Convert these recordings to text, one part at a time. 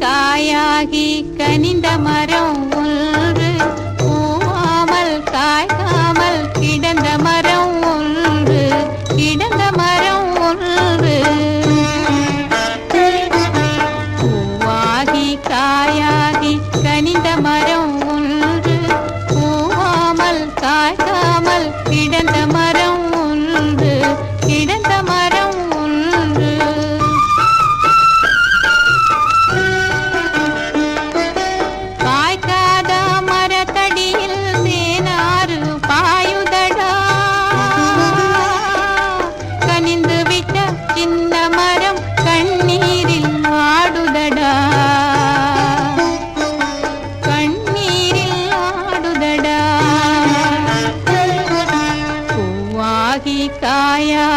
காயாகி கனிந்த மரம்.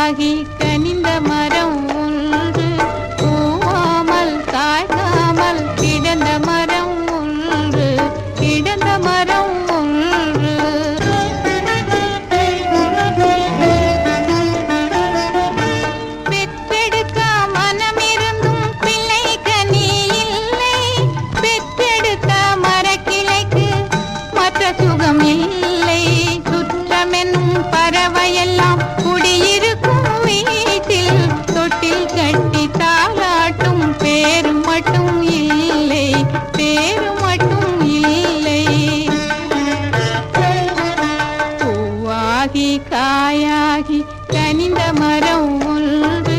लगी மலையாகி கனிந்த மரம் ஒன்று